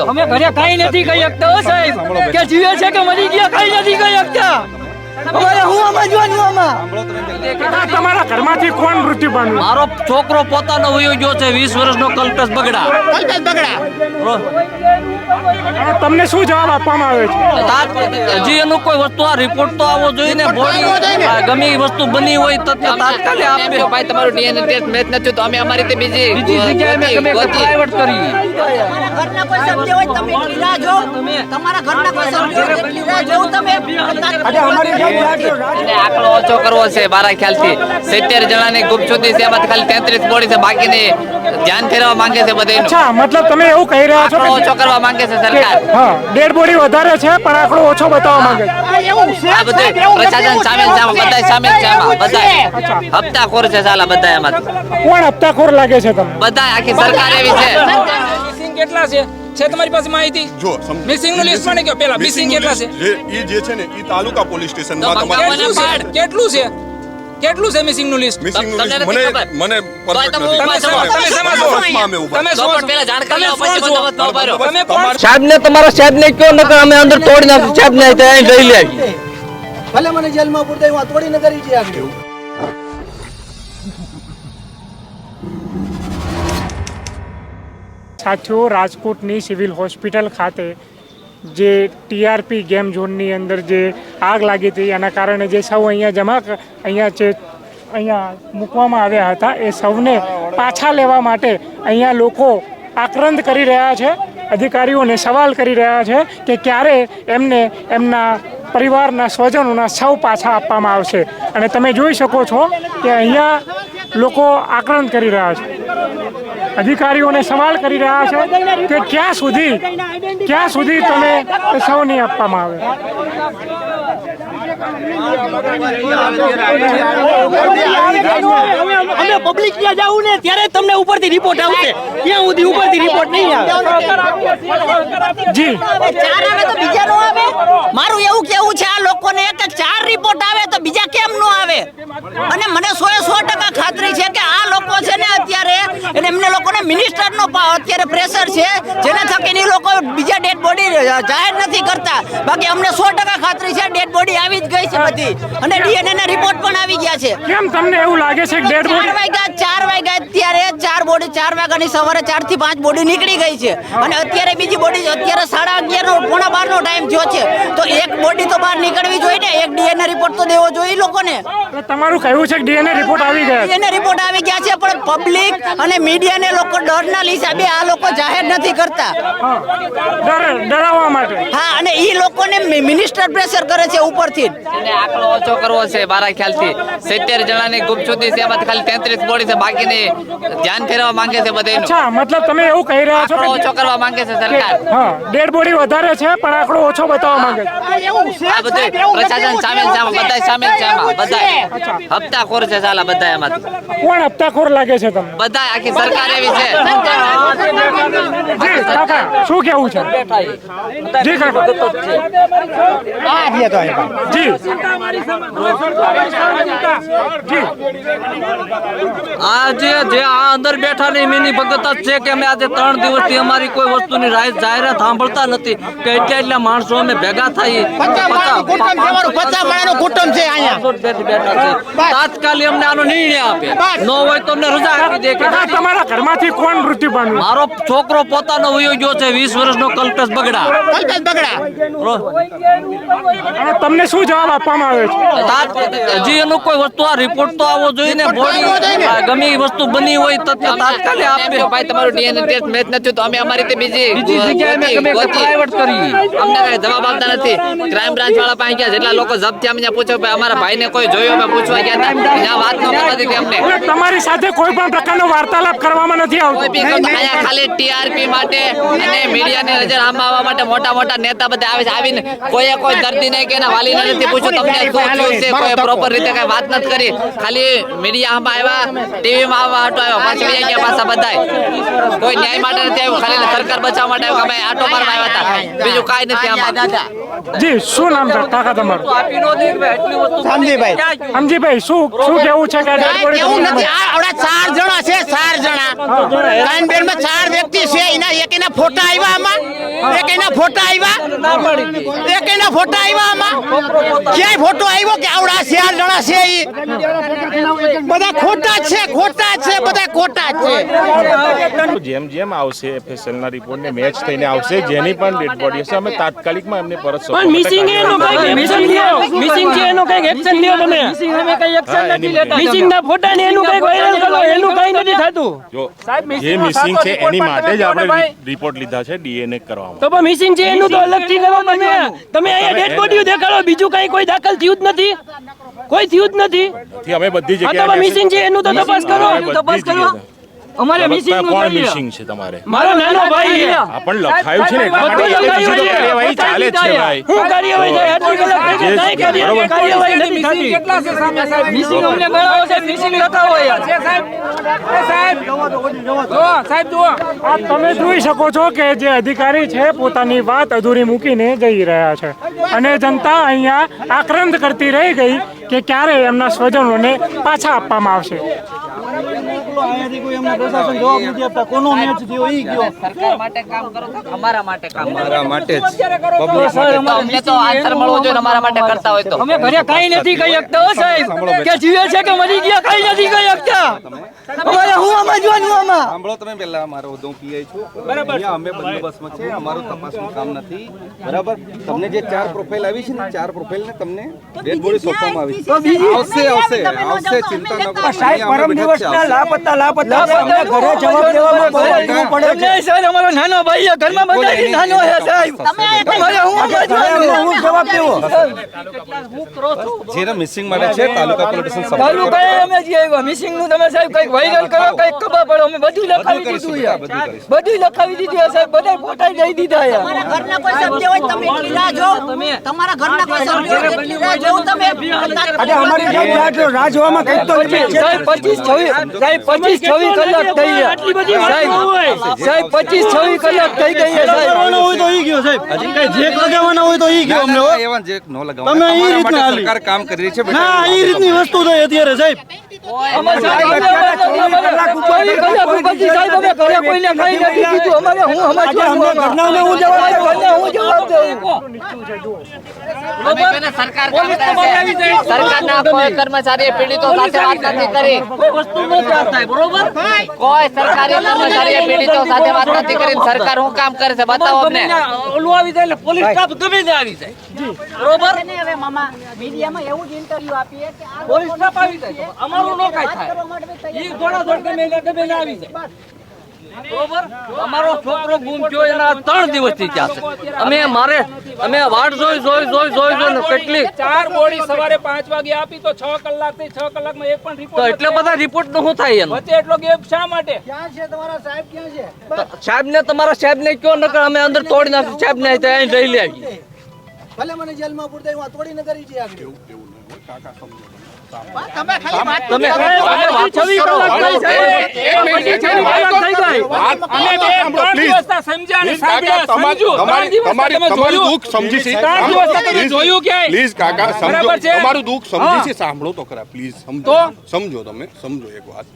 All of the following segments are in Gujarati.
અમે ઘરે કઈ નથી કહી શકતા સાહેબ. કે જીવે છે કે મરી ગયા કઈ નથી કહી શકતા. તમારા ઘરમાંથી કોણ મૃત્યુ પામ્યું? મારો છોકરો પોતાનો વયો ગયો છે વીસ વર્ષનો કલ્પેશ બગડા. અને તમને શું જવાબ આપવામાં આવે છે? હજી એનું કોઈ વસ્તુ આ રિપોર્ટ તો આવો જોઈએ ને ગમે એ વસ્તુ બની હોય તો તાત્કાલિક આપે. ભાઈ તમારું ડીએનએ ટેસ્ટ મેચ નથી તો અમે અમારી રીતે બીજી બીજી જગ્યાએ મેં પ્રાઇવેટ કરી. ઘરના કોઈ સભ્ય હોય તમે એટલી રાહ તમારા ઘરના કોઈ સભ્ય હોય એટલી રાહ તમે. અને આંકડો ઓછો કરવો છે મારા ખ્યાલથી. સિત્તેર જણાની ગુપચુતી છે ખાલી તેત્રીસ બોડી છે બાકીની ધ્યાન ફેરવા માંગે છે બધે અચ્છા મતલબ તમે એવું કહી રહ્યા છો ઓછો કરવા માંગે છે સરકાર. હા ડેડ બોડી વધારે છે પણ આંકડો ઓછો બતાવવા માંગે છે. આ બધું પ્રશાસન સામેલ છે. આમાં બધા સામેલ છે. આમાં બધા હપ્તાખોર છે સાલા બધા એમાં કોણ હપ્તાખોર લાગે છે તમને? બધા આખી સરકાર એવી છે. કેટલા છે? છે તમારી પાસે માહિતી? જો મિસિંગનું લિસ્ટ મને કહો પેલા મિસિંગ કેટલા છે? જે ઈ જે છે ને ઈ તાલુકા પોલીસ સ્ટેશનમાં તમારે કેટલું છે? કેટલું છે? કેટલું છે મિસિંગનું લિસ્ટ મિસિંગનું લિસ્ટ મને મને નથી. તમે તમે પેલા પછી ન તમે સાહેબ ને તમારા સાહેબ ને કયો નકર અમે અંદર તોડી નાખી સાહેબ ને અહીં લઈ લે ભલે મને જેલમાં પૂરતા હું તોડી ન કરી છે આગળ સાથીઓ, રાજકોટની સિવિલ હોસ્પિટલ ખાતે જે ટીઆરપી ગેમ ઝોનની અંદર જે આગ લાગી હતી, એના કારણે જે સૌ અહીંયા જમા અહીંયા જે અહીંયા મૂકવામાં આવ્યા હતા, એ સૌને પાછા લેવા માટે અહીંયા લોકો આક્રંદ કરી રહ્યા છે, અધિકારીઓને સવાલ કરી રહ્યા છે કે ક્યારે એમને એમના પરિવારના સ્વજનોના સૌ પાછા આપવામાં આવશે. અને તમે જોઈ શકો છો કે અહીંયા લોકો આક્રંદ કરી રહ્યા છે. અધિકારીઓને સવાલ કરી રહ્યા છે કે ક્યાં સુધી ક્યાં સુધી તમે નહીં આપવામાં આવે? અમે પબ્લિક ત્યાં જાવું ને ત્યારે તમને ઉપરથી રિપોર્ટ આવશે. ત્યાં સુધી ઉપરથી રિપોર્ટ નહીં આવે. જી. ચાર આવે તો બીજા નો આવે? મારું એવું કેવું છે આ લોકોને કે ચાર રિપોર્ટ આવે તો બીજા કેમ નો આવે? અને મને સો એ સો ટકા ખાતરી છે કે આ લોકો છે ને અત્યારે એટલે એમને લોકોને મિનિસ્ટર નો અત્યારે પ્રેશર છે જેના થકી એ લોકો બીજા ડેડ બોડી જાહેર નથી કરતા. બાકી અમને સો ટકા ખાતરી છે ડેડ બોડી આવી જ ગઈ છે બધી. અને ડીએનએ ના રિપોર્ટ પણ આવી ગયા છે. કેમ તમને એવું લાગે છે કે ડેડ ચાર વાગ્યા ચાર વાગ્યા અત્યારે ચાર બોડી ચાર વાગ્યાની સવારે ચારથી પાંચ બોડી નીકળી ગઈ છે. અને અત્યારે બીજી બોડી અત્યારે સાડા અગિયાર નો પોણા બાર નો ટાઈમ થયો છે. બોડી તો બહાર નીકળવી જોઈએ ને. એક ડીએનએ રિપોર્ટ તો દેવો જોઈએ લોકોને. તમારું કહેવું છે કે ડીએનએ રિપોર્ટ આવી ગયા ડીએનએ રિપોર્ટ આવી ગયા છે પણ પબ્લિક અને મીડિયાને લોકો ડરના હિસાબે આ લોકો જાહેર નથી કરતા. ડરાવવા માટે. હા અને ઈ લોકોને મિનિસ્ટર પ્રેશર કરે છે ઉપરથી. જ. એને આંકડો ઓછો કરવો છે મારા ખ્યાલથી. સિત્તેર જણાની ગુપચુતી છે એમાંથી ખાલી તેત્રીસ બોડી છે બાકીની ધ્યાન ફેરવા માંગે છે બધે અચ્છા મતલબ તમે એવું કહી રહ્યા છો ઓછો કરવા માંગે છે સરકાર. હા ડેડ બોડી વધારે છે પણ આંકડો ઓછો બતાવવા માંગે છે. આ બધું પ્રશાસન સામેલ છે બધા સામેલ છે આમાં બધા હપ્તાખોર છે સાલા બધા એમાંથી કોણ હપ્તાખોર લાગે છે તમને? બધા આખી સરકાર એવી છે. જી કાકા શું કેવું છે? જી કાકા. જી. જી. આ જે જે આ અંદર બેઠા ની મિની ભગત જ છે કે અમે આજે ત્રણ દિવસથી અમારી કોઈ વસ્તુની રાય- જાહેરાત સાંભળતા નથી. કે એટલા એટલા માણસો અમે ભેગા થઈ તાત્કાલિક અમને આનો નિર્ણય આપે. ન હોય તો અમને રજા આપી દે કે તમારા ઘરમાંથી કોણ મૃત્યુ પામ્યું? મારો છોકરો પોતાનો વયો ગયો છે વીસ વર્ષનો કલ્પેશ બગડા. અને તમને શું જવાબ આપવામાં આવે છે? હજી એનું કોઈ વસ્તુ આ રિપોર્ટ તો આવો જોઈએ ને ગમે એ વસ્તુ બની હોય તો તાત્કાલિક આપે. ભાઈ તમારું ડીએનએ ટેસ્ટ મેચ નથી તો અમે અમારી રીતે બીજી બીજી જગ્યાએ મેં પ્રાઇવેટ કરી અમને કઈ જવાબ આપતા નથી. ક્રાઇમ બ્રાન્ચ વાળા પાસે ગયા જેટલા લોકો જપ્ત થયા અમને પૂછ્યું ભાઈ અમારા ભાઈને કોઈ જોયો? અમે પૂછવા ગયા હતા ત્યાં વાત ન દીધી અમને તમારી સાથે કોઈ પણ પ્રકારનો વાર્તાલાપ કરવામાં નથી આવતો. અહીંયા ખાલી ટીઆરપી માટે અને મીડિયાની નજર આંબાવવા માટે મોટા મોટા નેતા બધા આવે છે. આવીને કોઈએ કોઈ દર્દી નહીં કે એના વાલીને નથી પૂછ્યું. તમને શું થયું છે? કોઈ પ્રોપર રીતે કઈ વાત નથી કરી. ખાલી મીડિયા આંબા આવ્યા ટીવીમાં આવવા આટો આવ્યો. પાછું વહી ગયા પાછા બધાય. કોઈ ન્યાય માટે નથી આવ્યું. ખાલી સરકાર બચાવવા માટે આવ્યું કે ભાઈ આટો મારવા આવ્યા હતા? બીજું કાંઈ નથી આમાં. જી શું નામ છે? કાકા તમારું આપી નો દે કે ભાઈ આટલી વસ્તુ શાંતિભાઈ. સમજીભાઈ શું શું કેવું છે કે એવું નથી. આવડા ચાર જણા છે ચાર જણા. કાનબેરમાં ચાર વ્યક્તિ છે એના એક એના ફોટા આવ્યા આમાં. એક એના ફોટા આવ્યા. એક એના ફોટા આવ્યા આમાં. ક્યાંય ફોટો આવ્યો કે આવડા ચાર જણા છે એ બધા ખોટા છે ખોટા જ છે બધા ખોટા જ છે જેમ જેમ આવશે ફેશનના રિપોર્ટ ને મેચ થઈને આવશે જેની પણ ડેડ બોડી હશે અમે તાત્કાલિકમાં એમને પરત પણ મિસિંગ એનો કઈ એક્શન લ્યો મિસિંગ છે. એનો કઈ એક્શન લ્યો તમે? અમે કઈ એક્શન નથી લેતા. મિસિંગ ના ફોટા ને એનું કઈ વાયરલ કરો એનું કઈ નથી થતું. જો સાહેબ, જે મિસિંગ છે એની માટે જ આપણે રિપોર્ટ લીધા છે ડીએનએ કરવામાં. તો પણ મિસિંગ છે એનું તો અલગથી કરો તમે. તમે અહીંયા ડેડ બોડીઓ દેખાડો બીજું કઈ કોઈ દાખલ થયું જ નથી. કોઈ થયું જ નથી. અમે બધી જગ્યાએ મિસિંગ છે એનું તો તપાસ કરો. તપાસ કરો. અમારે મિસિંગનું કોણ મિસિંગ છે તમારે? મારો નાનો ભાઈ આ પણ લખાયું છે ને? બધું લખાયું બીજી તો છે. કાર્યવાહી ચાલે છે ભાઈ. હું કાર્યવાહી થાય આટલી કલાક જે- કાંઈ કાર્યવાહી નથી મિસિંગ થતી કેટલા છે સામે સાહેબ? મિસિંગ અમને મળ્યો છે મિસિંગ લખાવો યાર છે સાહેબ. એ સાહેબ. જો સાહેબ જુઓ. આપ તમે જોઈ શકો છો કે જે અધિકારી છે પોતાની વાત અધૂરી મૂકીને જઈ રહ્યા છે. અને જનતા અહીંયા આક્રંદ કરતી રહી ગઈ કે ક્યારે એમના સ્વજનોને પાછા આપવામાં આવશે. અહીંયાથી કોઈ અમને પ્રશાસન જવાબ નથી આપતા. કોનો મેચ થયો ઈ ગયો સરકાર માટે કામ કરો અમારા માટે કામ અમારા માટે અમને તો આન્સર મળવો જોઈએ અમારા માટે કરતા હોય તો. અમે ઘરે કઈ નથી કહી શકતા સાહેબ. કે જીવે છે કે મરી ગયા કઈ નથી કહી શકતા. અમારે હું આમાં જોવાનું આમાં? સાંભળો તમે પહેલા અમારો હું પીઆઈ છું. બરાબર. અમે બંદોબસ્તમાં છે અમારો તપાસનું કામ નથી. બરાબર? તમને જે ચાર પ્રોફાઇલ આવી છે ને ચાર પ્રોફાઇલ ને તમને ડેડ બોડી સોંપવામાં આવી છે. આવશે આવશે. આવશે ચિંતા ન કરો. સાહેબ પરમ દિવસના આવશે. લાપતા લાપતા અમને ઘરે જવાબ દેવામાં બહુ પડે છે. એમને અમારો નાનો ભાઈ ઘરમાં બધાથી નાનો છે સાહેબ. અમારે હું આમાં ઘરે અમને જોવાનું હું જવાબ દેવો? જેને મિસિંગ માટે છે તાલુકા પોલીસ સ્ટેશન ચાલુ સંપર્ક કઈ અમે જ આવ્યા મિસિંગનું તમે સાહેબ કંઈક વાયરલ કરો કંઈક ખબર પડે અમે બધું લખાવી દીધું યાર બધું લખાવી દીધું યાર સાહેબ બધા ફોટા દઈ દીધા યાર તમારા ઘરના કોઈ સભ્ય હોય તમે કિલ્લા જો તમારા ઘરના કોઈ સભ્ય હોય તો જો તમે અરે અમારી રાહ- રાહ જોવામાં કંઈક તો limit છે. સાહેબ પચીસ છવ્વીસ સાહેબ પચીસ છવ્વીસ કલાક થઈ ગયા. સાહેબ સાહેબ પચીસ છવ્વીસ કલાક થઈ ગઈ સાહેબ હોય તો ઈ ગયો સાહેબ કઈ જેક લગાવવાના હોય તો ઈ ગયો અમને એવા જે ન લગાવવા. તમે ઈ રીતના સરકાર કામ કરી રહી છે બેટા. ના ઈ રીતની વસ્તુ થઈ અત્યારે સાહેબ હું હું હું પીડિતો સાથે વાત નથી કરી. કોઈ વસ્તુ ન ત્યાં થાય બરોબર? કોઈ સરકારી કર્મચારીએ પીડિતો સાથે વાત નથી કરી. સરકાર શું કામ કરે છે બતાવો અમને. ઓલું આવી જાય એટલે પોલીસ સ્ટાફ ગમે ત્યાં આવી જાય. બરોબર? હવે મામા મીડિયામાં એવું જ ઇન્ટરવ્યુ આપીએ પોલીસ સ્ટાફ આવી જાય અમારું નો કાંઈ થાય. ઈ દોડા દોડ ગમે એને ગમે આવી જાય. બરોબર? અમારો છોકરો ગુમ થયો એના ત્રણ દિવસથી ત્યાં છે. અમે મારે અમે વાટ જોઈ જોઈ જોઈ જોઈ જોઈ કેટલી ચાર બોડી સવારે પાંચ વાગે આપી તો છ કલાકથી છ કલાકમાં એક પણ તો રિપોર્ટ એટલે બધા રિપોર્ટનું શું થાય એનો? વચ્ચે એટલો ગેપ શા માટે? સાહેબ ને તમારા સાહેબ? ને કયો નકર અમે અંદર તોડી નાખી સાહેબ ને અહીં રહી લે. આવી પૂરતા હું તોડી કલાક થઈ છે કલાક થઈ અમે બે ત્રણ સમજુ તમારી તમે તમારું દુઃખ સમજી છે. ત્રણ દિવસ તમે જોયું ક્યાંય? પ્લીઝ કાકા સમજો. તમારું દુઃખ સમજી છે. સાંભળો તો ખરા. પ્લીઝ સમજો. સમજો તમે. સમજો એક વાત.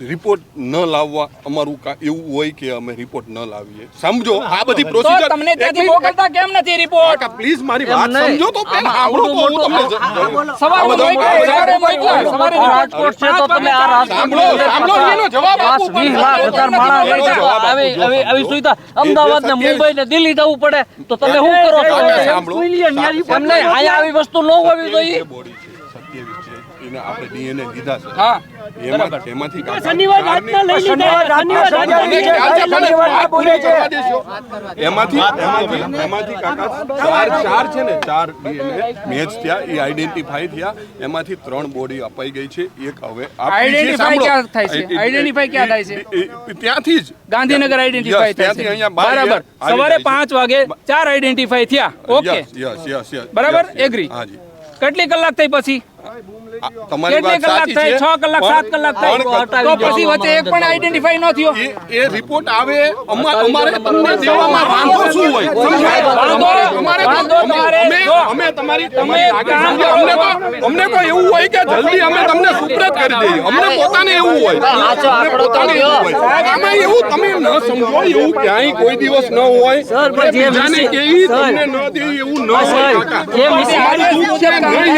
રિપોર્ટ ન લાવવા અમારું કા એવું હોય કે અમે રિપોર્ટ ન લાવીએ. સમજો આ બધી પ્રોસિજર તમને ત્યાંથી મોકલતા કેમ નથી રિપોર્ટ પ્લીઝ મારી વાત સમજો તો પહેલા આમાં સાંભળો તો હું તમને સવારે સવારે સવારે રાજકોટ છે તો તમે આ સાંભળો સાંભળો એનો જવાબ આપો પાંચ વીસ લાખ હજાર માણસ લઈ. આવી આવી આવી સુવિધા. અમદાવાદ ને મુંબઈ ને દિલ્હી જવું પડે. તો તમે શું કરો છો? સાંભળો. તમને અહીંયા આવી વસ્તુ ન હોવી જોઈએ. એને આપણે ડીએનએ લીધા છે. હા. એમાં એમાંથી શનિવાર રાતના લઈ લીધા શનિવાર. એમાંથી એમાંથી એમાંથી કાકા ચાર ચાર છે ને ચાર મેચ થયા એ આઈડેન્ટિફાઈ થયા. એમાંથી ત્રણ બોડી અપાઈ ગઈ છે એક હવે સાંભળો. ક્યાં થાય છે? એ- ક્યાં થાય છે? ત્યાંથી જ. ગાંધીનગર આઈડેન્ટિફાઈ થાય છે. બરાબર. સવારે પાંચ વાગે ચાર આઈડેન્ટિફાઈ થયા. ઓકે યસ યસ yes, બરાબર? yes. હાજી કેટલી કલાક થઈ પછી? તમારી વાત કલાક સાચી થઈ છે? છ કલાક પણ- સાત કલાક થઈ પણ તો પછી વચ્ચે એક પણ આઈડેન્ટિફાઈ ન થયો. એ એ રિપોર્ટ આવે અમારે તમને દેવામાં વાંધો શું હોય? સમજાય? વાંધો અમારે- અમે- તમારે તમારી આગળ અમને તો અમને કોઈ એવું હોય કે જલ્દી અમે તમને સુપ્રત કરી દઈએ. અમને પોતાને એવું હોય. અમને પોતાને એવું હોય. આમાં એવું તમે ન સમજો એવું ક્યાંય કોઈ દિવસ ન હોય. જાને બીજાને કેવી તમને ન દેવી એવું ન હોય કાકા. છે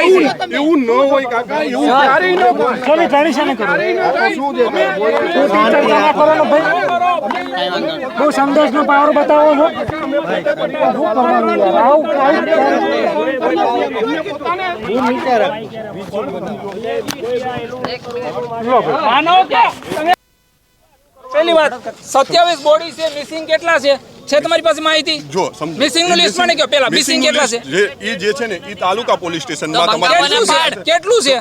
એવું એવું ન હોય કાકા. એવું ક્યારેય ન હોય. ચલો જાણી છે ને કરો શું ભાઈ? બહુ સંદેશનો પાવર બતાવો છો. પહેલી વાત સત્યાવીસ બોડી છે મિસિંગ કેટલા છે છે તમારી પાસે માહિતી જો મિસિંગનું લિસ્ટ મને કહો પેલા મિસિંગ કેટલા છે? એ જે છે ને એ તાલુકા પોલીસ સ્ટેશનમાં તમારે કેટલું છે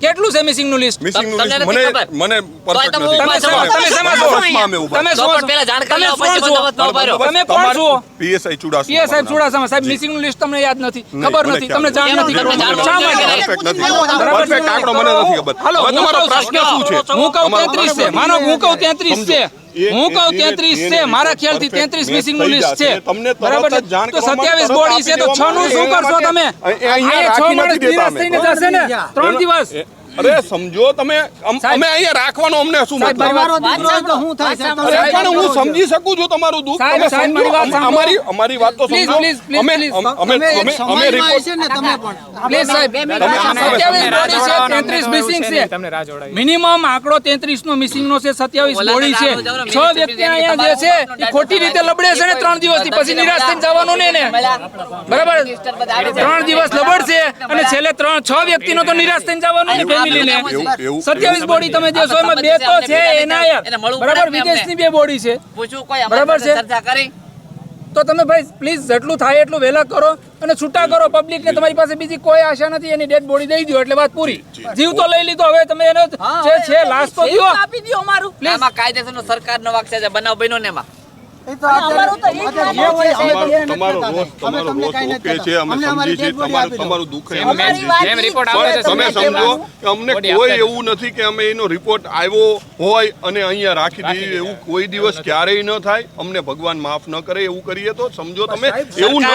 કેટલું છે મિસિંગનું લિસ્ટ મિસિંગનું લિસ્ટ મને મને પરફેક્ટ નથી. તમે સમજો? અમે ઊભા તમે તો પહેલા જાણ કરી લો, પછી છો? બંદોબસ્તમાં તમે કોણ છો પીએસઆઈ ચુડાસમા પીએસઆઈ ચુડાસમા સાહેબ મિસિંગનું લિસ્ટ તમને યાદ નથી. ખબર નથી. તમને જાણ નથી. તમને જાણ નથી. પરફેક્ટ નથી. પરફેક્ટ આંકડો મને નથી ખબર. હવે તમારો પ્રશ્ન શું છે? હું કહું 33 છે. માનો હું કહું 33 છે. હું કહું તેત્રીસ છે. મારા ખ્યાલથી તેત્રીસ 33 મિસિંગનું લિસ્ટ છે. તમને બરાબર જ તો સત્યાવીસ 27 બોડી છે તો છ નું શું કરશો તમે? એ- એ અહીંયા અહીંયા છ માણસ નિરાશ થઈને જશે ને? ત્રણ દિવસ. અરે સમજો તમે અમે અહીંયા રાખવાનો અમને શું મતલબ? પણ હું સમજી શકું છું તમારું દુઃખ. તમે સમજો. અમારી અમારી વાત તો સમજો. અમે અમે અમે અમે રિપોર્ટ છે ને તમે પણ. પ્લીઝ સાહેબ સત્યાવીસ બોડી છે તેત્રીસ મિસિંગ છે મિનિમમ આંકડો તેત્રીસ નો મિસિંગ નો છે સત્યાવીસ બોડી છે. છ વ્યક્તિ અહીંયા જે છે એ ખોટી રીતે લબડે છે ને ત્રણ દિવસથી પછી નિરાશ થઈને જવાનું ને. ને બરાબર? ત્રણ દિવસ લબડશે અને છેલ્લે ત્રણ છ વ્યક્તિ નો તો નિરાશ થઈને જવાનું ને ફેમિલી ને એવું- એવું- સત્યાવીસ બોડી તમે જે એમાં બે તો છે એના યાર. બરાબર વિદેશની બે બોડી છે. પૂછું કોઈ બરાબર છે? ચર્ચા કરી? તો તમે ભાઈ પ્લીઝ જેટલું થાય એટલું વહેલા કરો અને છૂટા કરો પબ્લિક ને. તમારી પાસે બીજી કોઈ આશા નથી એની ડેડ બોડી દઈ દો એટલે વાત પૂરી. જીવ તો લઈ લીધો હવે તમે એનો જે છે લાશ તો દો આપી દો અમારું. નો કાયદેસરનો સરકારનો વાક છે બનાવ બન્યો ને એમાં. અમારું તો એ જ માનવું છે. તમારો તમારો રોષ તમારો રોષ ઓકે છે અમે સમજી છીએ તમારું તમારું દુઃખ એ અમે અમારી સમજી વાત છીએ. ઈ છે. પણ તમે સમજો કે અમને કોઈ એવું નથી કે અમે એનો રિપોર્ટ આવ્યો હોય અને અહીંયા રાખી દઈએ. એવું કોઈ દિવસ ક્યારેય ન થાય. અમને ભગવાન માફ ન કરે એવું કરીએ તો સમજો તમે. એવું ન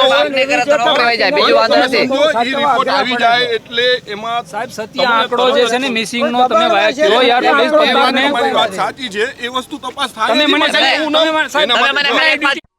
રિપોર્ટ આવી જાય એટલે એમાં સાહેબ સત્ય આંકડો જે છે ને મિસિંગ નો તમે વાત યાર એ વાત પબ્લિકને તમારી વાત સાચી છે. એ વસ્તુ તપાસ થાય તમે મને